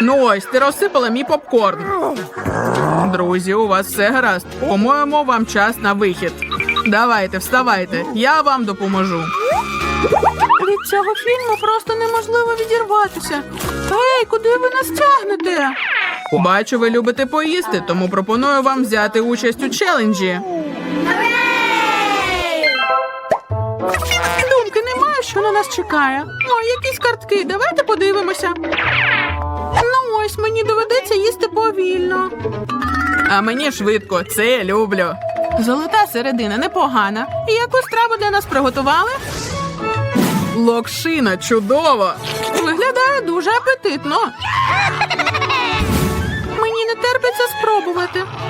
Ну ось, ти розсипала мій попкорн. Друзі, у вас все гаразд. По-моєму, вам час на вихід. Давайте, вставайте, я вам допоможу. Від цього фільму просто неможливо відірватися. Ей, куди ви нас тягнете? Бачу, ви любите поїсти, тому пропоную вам взяти участь у челенджі. Думки немає, що на нас чекає. О, якісь картки, давайте подивимося. Ось мені доведеться їсти повільно. А мені швидко, це я люблю. Золота середина непогана. Яку страву для нас приготували? Локшина, чудово! Виглядає дуже апетитно. Мені не терпиться спробувати.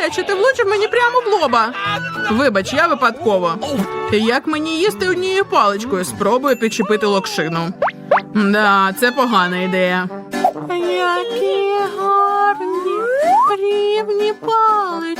Боляче, ти влучив мені прямо в лоба. Вибач, я випадково. Як мені їсти однією паличкою? Спробую підчепити локшину. Да, це погана ідея. Які гарні рівні палички.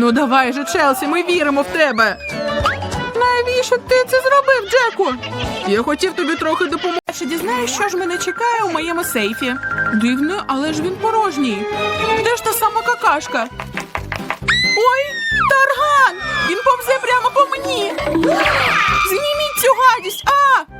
Ну давай же, Челсі, ми віримо в тебе. Навіщо ти це зробив, Джеку? Я хотів тобі трохи допомогти. Ще дізнаюсь, що ж мене чекає у моєму сейфі. Дивно, але ж він порожній. Де ж та сама какашка? Ой, тарган! Він повзе прямо по мені. Зніміть цю гадість! А!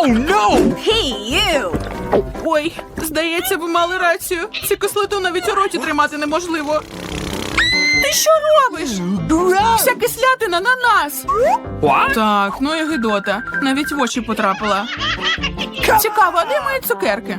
Oh no! Ой, здається, ви мали рацію. Цю кислоту навіть у роті тримати неможливо. Ти що робиш? Вся кислятина на нас. What? Так, ну і гидота. Навіть в очі потрапила. Цікаво, а де мої цукерки?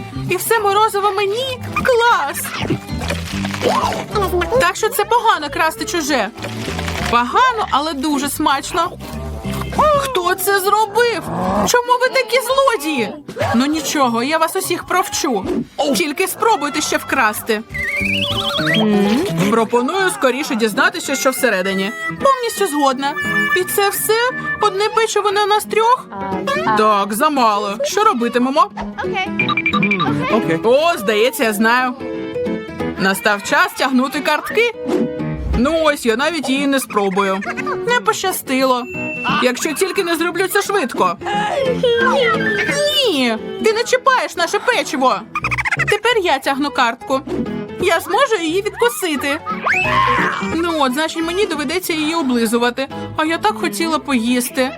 І все морозиво мені. Клас. Так що це погано красти чуже. Погано, але дуже смачно. Хто це зробив? Чому ви такі злодії? Ну нічого, я вас усіх провчу. Тільки спробуйте ще вкрасти. Пропоную скоріше дізнатися, що всередині. Повністю згодна. І це все? Одне печиво на нас трьох? Так, замало. Що робитимемо? Okay. Okay. О, здається, я знаю. Настав час тягнути картки. Ну ось я навіть її не спробую. Не пощастило. Якщо тільки не зроблю це швидко. Ні, ти не чіпаєш наше печиво. Тепер я тягну картку. Я зможу її відкусити. Ну от, значить, мені доведеться її облизувати. А я так хотіла поїсти.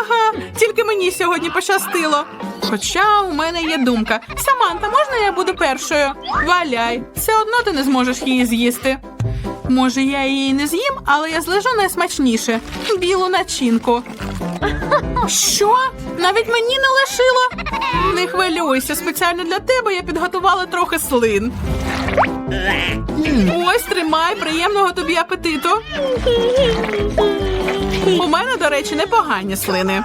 Ага, тільки мені сьогодні пощастило. Хоча у мене є думка. Саманта, можна я буду першою? Валяй, все одно ти не зможеш її з'їсти. Може, я її не з'їм, але я злежу найсмачніше білу начинку. Що? Навіть мені не лишило? Не хвилюйся, спеціально для тебе я підготувала трохи слин. Ось тримай, приємного тобі апетиту. У мене, до речі, непогані слини.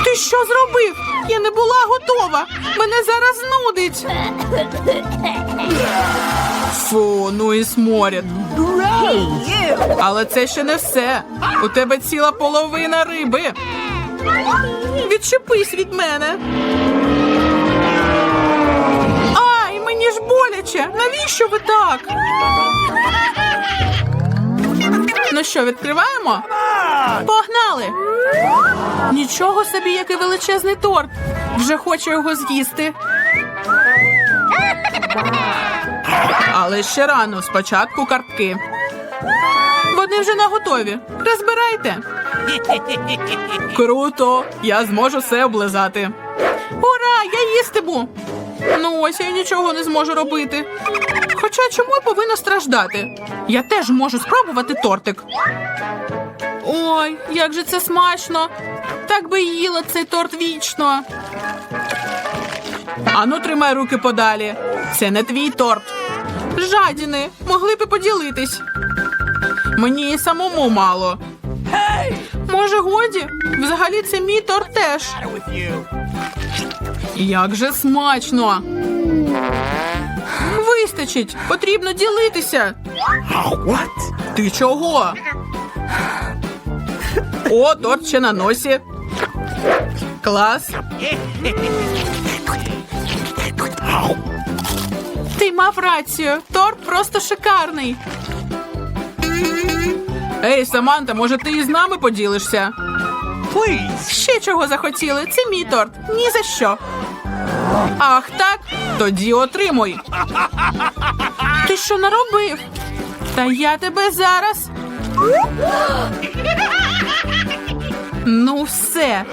Ти що зробив? Я не була готова. Мене зараз нудить. Фу, ну і сморід. Але це ще не все. У тебе ціла половина риби. Відчепись від мене. Ай, мені ж боляче. Навіщо ви так? Ну що, відкриваємо? Погнали! Нічого собі, який величезний торт. Вже хочу його з'їсти. Але ще рано, спочатку картки. Вони вже наготові. Розбирайте. Круто! Я зможу все облизати. Ура! Я їстиму! Ну ось я нічого не зможу робити. Хоча чому я повинна страждати? Я теж можу спробувати тортик. Ой, як же це смачно! Так би їла цей торт вічно. Ану, тримай руки подалі. Це не твій торт. Жадіни, могли б і поділитись. Мені і самому мало. Може, годі? Взагалі це мій торт теж. Як же смачно. Вистачить, потрібно ділитися. What? Ти чого? О, торт ще на носі. Клас. Ти мав рацію. Торт просто шикарний. Ей, Саманта, може ти із нами поділишся? Ще чого захотіли? Це мій торт. Ні за що. Ах, так? Тоді отримуй. Ти що наробив? Та я тебе зараз. Ну, все.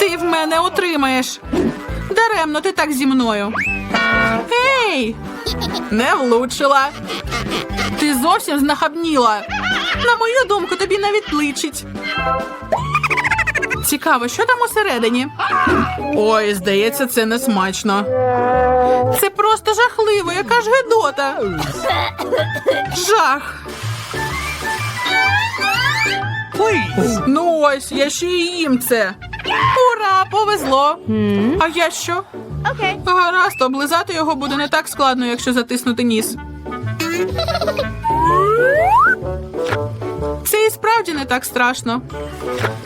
Ти в мене отримаєш. Даремно ти так зі мною. Ей! Не влучила. Ти зовсім знахабніла. На мою думку, тобі навіть личить. Цікаво, що там усередині? Ой, здається, це не смачно. Це просто жахливо, яка ж гидота. Жах. Please. Ну ось, я ще й їм це. Ура, повезло. А я що? Okay. Гаразд, облизати його буде не так складно, якщо затиснути ніс. Це і справді не так страшно.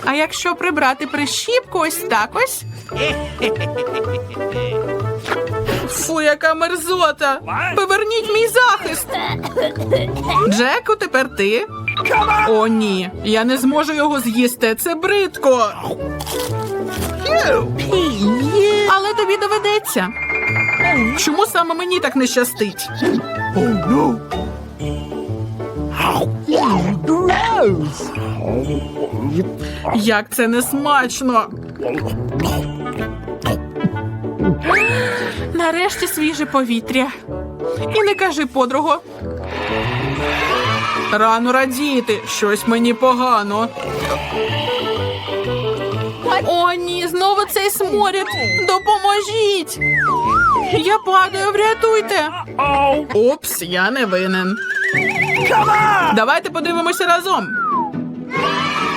А якщо прибрати прищіпку ось так ось. Фу, яка мерзота! Поверніть мій захист. Джеку, тепер ти. О, ні, я не зможу його з'їсти. Це бридко. Але тобі доведеться. Чому саме мені так не щастить? Як це не смачно. Нарешті свіже повітря. І не кажи, подруго. Рано радіти, щось мені погано. О, ні, знову цей сморід. Допоможіть. Я падаю, врятуйте. Упс, я не винен. Давайте подивимося разом.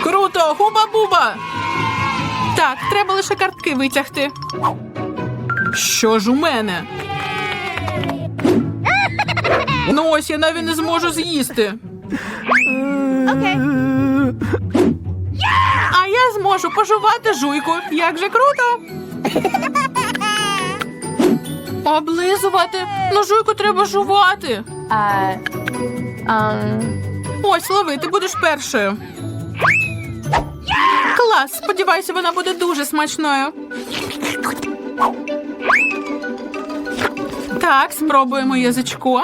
Круто, хуба-буба. Так, треба лише картки витягти. Що ж у мене? Ну ось я навіть не зможу з'їсти. Okay. А я зможу пожувати жуйку. Як же круто. Облизувати. Ну жуйку треба жувати. Ось лови, ти будеш першою. Клас, сподіваюся, вона буде дуже смачною. Так, спробуємо язичком.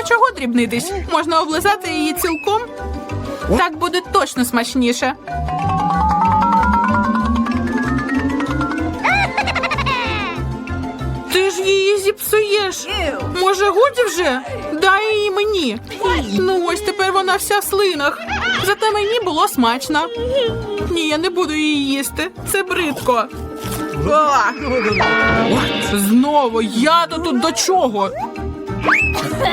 Хоча чого дрібнитись? Можна облизати її цілком. Так буде точно смачніше. Ти ж її зіпсуєш. Може, годі вже? Дай її мені. Ну ось тепер вона вся в слинах. Зате мені було смачно. Ні, я не буду її їсти. Це бридко. Знову я то тут до чого?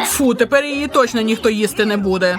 Фу, тепер її точно ніхто їсти не буде.